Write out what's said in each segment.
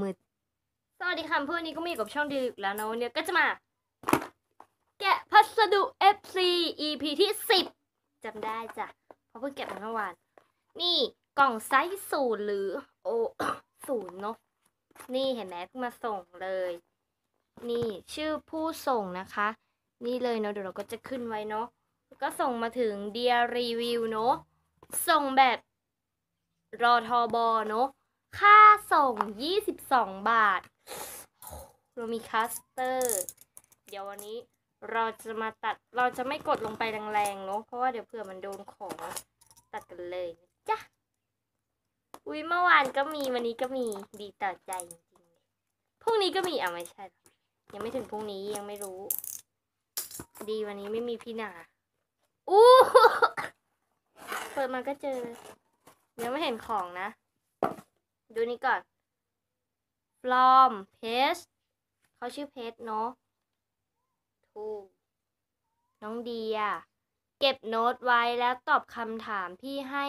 มืดสวัสดีค่ะเพื่อนนี้ก็มีกับช่องดีอีกแล้วนะวันนี้ก็จะมา แกะพัสดุ FC EP ที่สิบจำได้จ้ะ เพราะเพิ่งแกะมาเมื่อวาน นี่กล่องไซส์ศูนย์หรือ โอศูนย์เนาะนี่เห็นไหมเพิ่งมาส่งเลย นี่ชื่อผู้ส่งนะคะ นี่เลยเนาะเดี๋ยวเราก็จะขึ้นไว้เนาะก็ส่งมาถึงเดียรีวิวเนาะส่งแบบรอทอบอเนาะ ค่าส่ง 22 บาท เรามีคัสเตอร์ เดี๋ยววันนี้เราจะมาตัด เราจะไม่กดลงไปแรงๆเนาะ เพราะว่าเดี๋ยวเผื่อมันโดนของ ตัดกันเลยจ๊ะอุ้ยเมื่อวานก็มีวันนี้ก็มีดีต่อใจจริงๆพรุ่งนี้ก็มีอะไม่ใช่ ยังไม่ถึงพรุ่งนี้ยังไม่รู้ ดีวันนี้ไม่มีพี่นาอู้เปิดมาก็เจอ ยังไม่เห็นของนะ ดูนี่ก่อนฟลอมเพจเขาชื่อเพจเนาะถูกน้องเดียเก็บโน้ตไว้แล้วตอบคำถามพี่ให้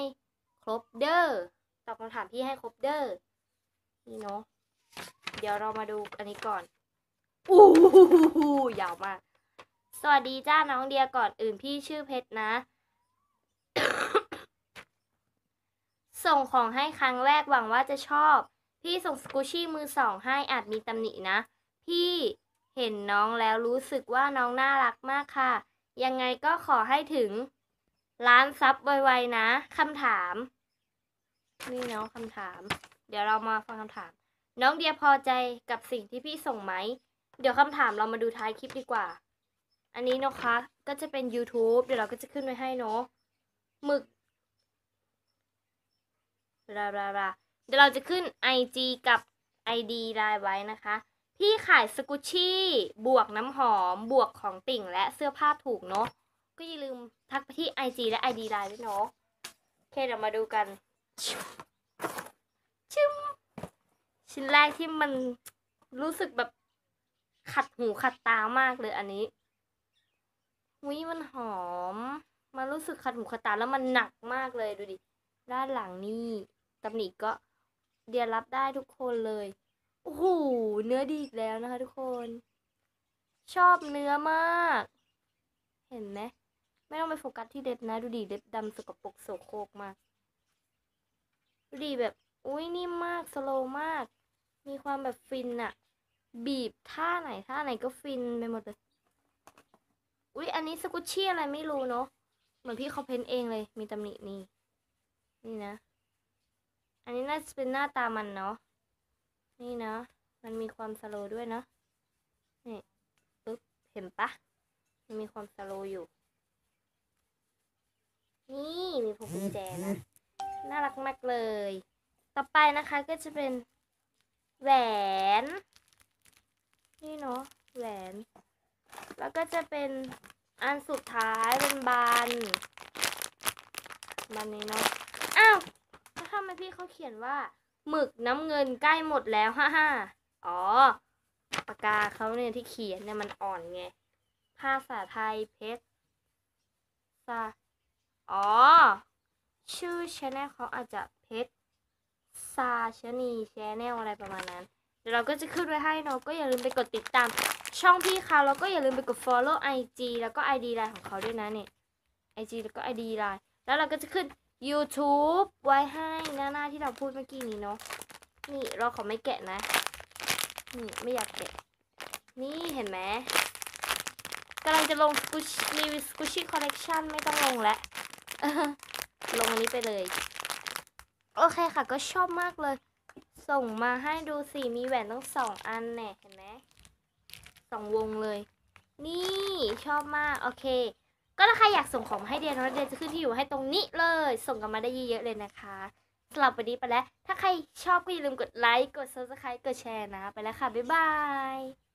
ครบเด้อ ตอบคำถามพี่ให้ครบเด้อ นี่เนาะ เดี๋ยวเรามาดูอันนี้ก่อน อู้หูยาวมาก สวัสดีจ้าน้องเดียก่อนอื่นพี่ชื่อเพชรนะ ส่งของให้ครั้งแรกหวังว่าจะชอบ พี่ส่งสกูชี่มือสองให้อาจมีตำหนินะ พี่เห็นน้องแล้วรู้สึกว่าน้องน่ารักมากค่ะ ยังไงก็ขอให้ถึงล้านซับไวๆนะคำถาม นี่เนาะคำถาม เดี๋ยวเรามาฟังคำถาม น้องเดียพอใจกับสิ่งที่พี่ส่งไหม เดี๋ยวคำถามเรามาดูท้ายคลิปดีกว่า อันนี้นะคะก็จะเป็น YouTube เดี๋ยวเราก็จะขึ้นไว้ให้เนาะหมึก บลาบลาบลาเดี๋ยวเราจะขึ้น IG กับ ID ไลน์ไว้นะคะ พี่ขายสกุชชี่บวกน้ำหอมบวกของติ่งและเสื้อผ้าถูกเนาะก็อย่าลืมทักไปที่ IG และ ID ไลน์ด้วยเนาะโอเคเดี๋ยวมาดูกันชึมชิ้นแรกที่มันรู้สึกแบบขัดหูขัดตามากเลยอันนี้วิมันหอม มันรู้สึกขัดหูขัดตาแล้วมันหนักมากเลยดูดิ ด้านหลังนี่ ตำหนิก็เดียรับได้ทุกคนเลย โอ้โห เนื้อดีอีกแล้วนะคะทุกคน ชอบเนื้อมาก เห็นไหมไม่ต้องไปโฟกัสที่เล็บนะ ดูดิเล็บดำสกปรกโสโครกมาก ดูดิแบบ อุ้ยนิ่มมาก สโลว์มาก มีความแบบฟินอะบีบท่าไหนท่าไหนก็ฟินไปหมดเลย อุ้ยอันนี้สกุชชี่อะไรไม่รู้เนาะ เหมือนพี่เขาเพ้นเองเลย มีตำหนินี่ นี่นะ อันนี้น่าจะเป็นหน้าตามันเนาะ นี่นะมันมีความสโลด้วยเนาะ นี่ปึ๊บ เห็นปะ มันมีความสโลอยู่ นี่มีพวงกุญแจนะ น่ารักมากเลย ต่อไปนะคะก็จะเป็นแหวน นี่เนาะ แหวน แล้วก็จะเป็นอันสุดท้ายเป็นบานบานนี้เนาะ อ้าวำไมพี่เขาเขียนว่า หมึกน้ำเงินใกล้หมดแล้วฮ่าฮ่าอ๋อปากกาเขาเนี่ยที่เขียนเนี่ยมันอ่อนไง ภาษาไทยเพชรซาอ๋อ ชื่อชแนลเขาอาจจะเพชรซาชนีชแนลอะไรประมาณนั้น เดี๋ยวเราก็จะขึ้นไว้ให้เนาะก็อย่าลืมไปกดติดตาม ช่องพี่เขาแล้วก็อย่าลืมไปกด follow IG แล้วก็ ID ไลน์ของเขาด้วยนะเนี่ย IG แล้วก็ ID ไลน์แล้วเราก็จะขึ้น YouTube ไว้ให้หน้าหน้าที่เราพูดเมื่อกี้นี้เนาะ นี่เราขอไม่แกะนะ นี่ไม่อยากแกะ นี่เห็นไหมกำลังจะลงกูชรีวิวสกูชี่คอลเลกชันไม่ต้องลงแล้ว ลงอันนี้ไปเลย โอเคค่ะก็ชอบมากเลย ส่งมาให้ดูสิมีแหวนต้องสองอันแน่เห็นไหมสองวงเลย นี่ชอบมาก โอเค ก็ถ้าใครอยากส่งของมาให้เดียนะเดียจะขึ้นที่อยู่ให้ตรงนี้เลย ส่งกันมาได้เยอะๆเลยนะคะสำหรับวันนี้ไปแล้ว ถ้าใครชอบก็อย่าลืมกดไลค์ กด subscribe กดแชร์นะ ไปแล้วค่ะ บ๊ายบาย